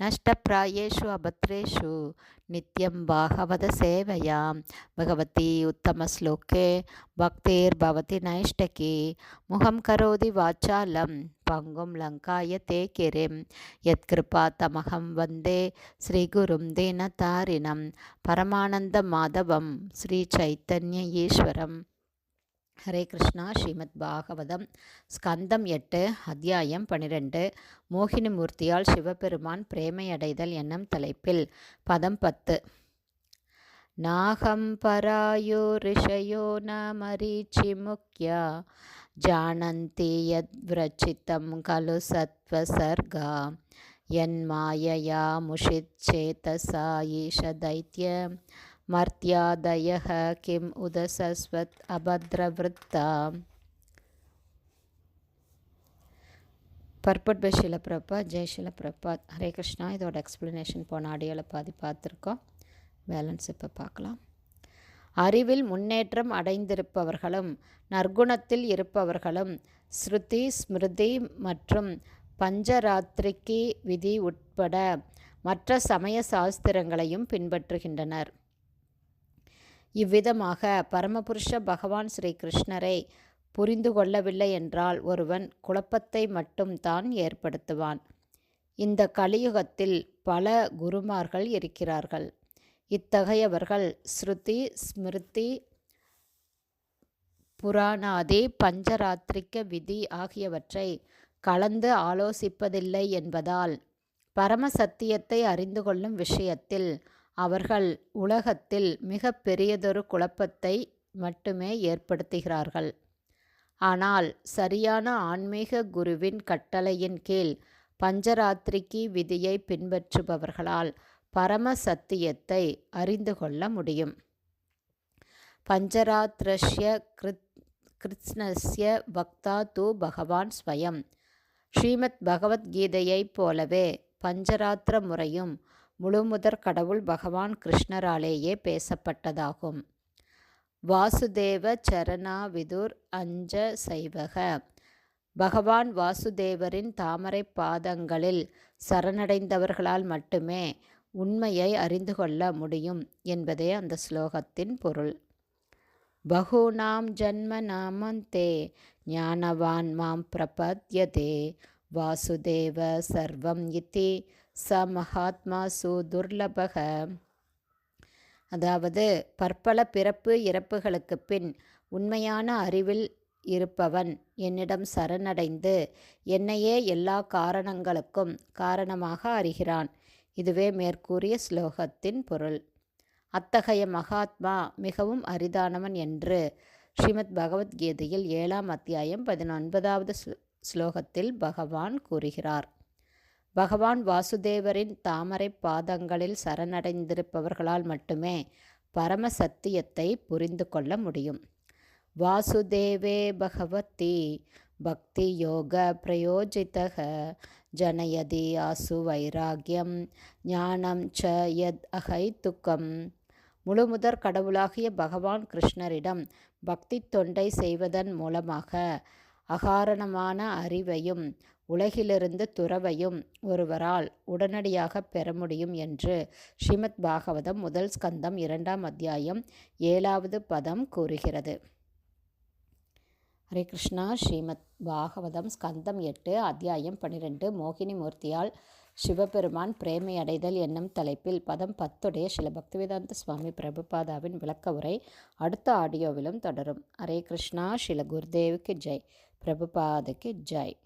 நஷ்டப்பிராயேஷு அபத்ரேஷு நித்யம் பாகவதசேவையாம் பகவதி உத்தமஸ்லோகே பக்தேர் பவதி நைஷ்டகி முகம் கரோதி வாச்சாலம் பங்கும் லங்காய தேக்கிரிம் யத்கிருபா தமகம் வந்தே ஸ்ரீகுரும் தீனதாரிணம் பரமானந்த மாதவம் ஸ்ரீ சைத்தன்ய ஈஸ்வரம் ஹரே கிருஷ்ணா ஸ்ரீமத் பாகவதம் ஸ்கந்தம் எட்டு அத்தியாயம் பனிரெண்டு மோகினி மூர்த்தியால் சிவபெருமான் பிரேமையடைதல் என்னும் தலைப்பில் பதம் பத்து. நாகம் பராயோ ரிஷயோ ந மரீச்சி முக்கியா ஜானந்தி யத் விரச்சித்தம் கலு சத்வசர்கா என் மாயயா முஷித் சேதசா ஈஷ தைத்திய மர்த்தியாதயः கிம் உதசஸ்வத் அபத்ரவృத்தா பர்பட் பை ஷிலப்பிரபா ஜெய் ஷிலப்பிரபாத் ஹரே கிருஷ்ணா. இதோட எக்ஸ்ப்ளனேஷன் போன ஆடியோவில் பாதி பார்த்துருக்கோம். பேலன்ஸ் இப்போ பார்க்கலாம். அறிவில் முன்னேற்றம் அடைந்திருப்பவர்களும் நற்குணத்தில் இருப்பவர்களும் ஸ்ருதி ஸ்மிருதி மற்றும் பஞ்சராத்திரிக்கு விதி உட்பட மற்ற சமய சாஸ்திரங்களையும் பின்பற்றுகின்றனர். இவ்விதமாக பரமபுருஷ பகவான் ஸ்ரீ கிருஷ்ணரை புரிந்து கொள்ளவில்லை என்றால் ஒருவன் குழப்பத்தை மட்டும் தான் ஏற்படுத்துவான். இந்த கலியுகத்தில் பல குருமார்கள் இருக்கிறார்கள். இத்தகையவர்கள் ஸ்ருதி ஸ்மிருதி புராணாதி பஞ்சராத்திரிக்க விதி ஆகியவற்றை கலந்து ஆலோசிப்பதில்லை என்பதால் பரம சத்தியத்தை அறிந்து கொள்ளும் விஷயத்தில் அவர்கள் உலகத்தில் மிக பெரியதொரு குழப்பத்தை மட்டுமே ஏற்படுத்துகிறார்கள். ஆனால் சரியான ஆன்மீக குருவின் கட்டளையின் கீழ் பஞ்சராத்திரிக்கு விதியை பின்பற்றுபவர்களால் பரம சத்தியத்தை அறிந்து கொள்ள முடியும். பஞ்சராத்ரஷ்ய கிருத் கிருஷ்ணஸ்ய பக்தா தூ பகவான் ஸ்வயம். ஸ்ரீமத் பகவத்கீதையைப் போலவே பஞ்சராத்திர முறையும் முழுமுதற் கடவுள் பகவான் கிருஷ்ணராலேயே பேசப்பட்டதாகும். வாசுதேவ சரணாவிதுர் அஞ்ச சைவக பகவான் வாசுதேவரின் தாமரை பாதங்களில் சரணடைந்தவர்களால் மட்டுமே உண்மையை அறிந்து கொள்ள முடியும் என்பதே அந்த ஸ்லோகத்தின் பொருள். பகூனாம் ஜன்ம நாமந்தே ஞானவான் மாம் பிரபத்யதே வாசுதேவ சர்வம் இத்தி ச மகாத்மா சு துர்லபக. அதாவது பற்பல பிறப்பு இறப்புகளுக்கு பின் உண்மையான அறிவில் இருப்பவன் என்னிடம் சரணடைந்து என்னையே எல்லா காரணங்களுக்கும் காரணமாக அறிகிறான். இதுவே மேற்கூறிய ஸ்லோகத்தின் பொருள். அத்தகைய மகாத்மா மிகவும் அரிதானவன் என்று ஸ்ரீமத் பகவத்கீதையில் ஏழாம் அத்தியாயம் பதினொன்பதாவது ஸ்லோகத்தில் பகவான் கூறுகிறார். பகவான் வாசுதேவரின் தாமரை பாதங்களில் சரணடைந்திருப்பவர்களால் மட்டுமே பரம சத்தியத்தை புரிந்து கொள்ள முடியும். வாசுதேவே பகவதி பக்தி யோக பிரயோஜிதக ஜனயதி ஆசு வைராகியம் ஞானம் ச யத் அகைத்துக்கம். முழுமுதற் கடவுளாகிய பகவான் கிருஷ்ணரிடம் பக்தி தொண்டை செய்வதன் மூலமாக அகாரணமான அறிவையும் உலகிலிருந்து துறவையும் ஒருவரால் உடனடியாக பெற முடியும் என்று ஸ்ரீமத் பாகவதம் முதல் ஸ்கந்தம் இரண்டாம் அத்தியாயம் ஏழாவது பதம் கூறுகிறது. ஹரே கிருஷ்ணா. ஸ்ரீமத் பாகவதம் ஸ்கந்தம் எட்டு அத்தியாயம் பன்னிரெண்டு மோகினி மூர்த்தியால் சிவபெருமான் பிரேமை அடைதல் என்னும் தலைப்பில் பதம் பத்துடைய சில பக்திவேதாந்த சுவாமி பிரபுபாதாவின் விளக்க உரை அடுத்த ஆடியோவிலும் தொடரும். ஹரே கிருஷ்ணா. ஸ்ரீல குருதேவுக்கு ஜெய். பிரபுபாதுக்கு ஜெய்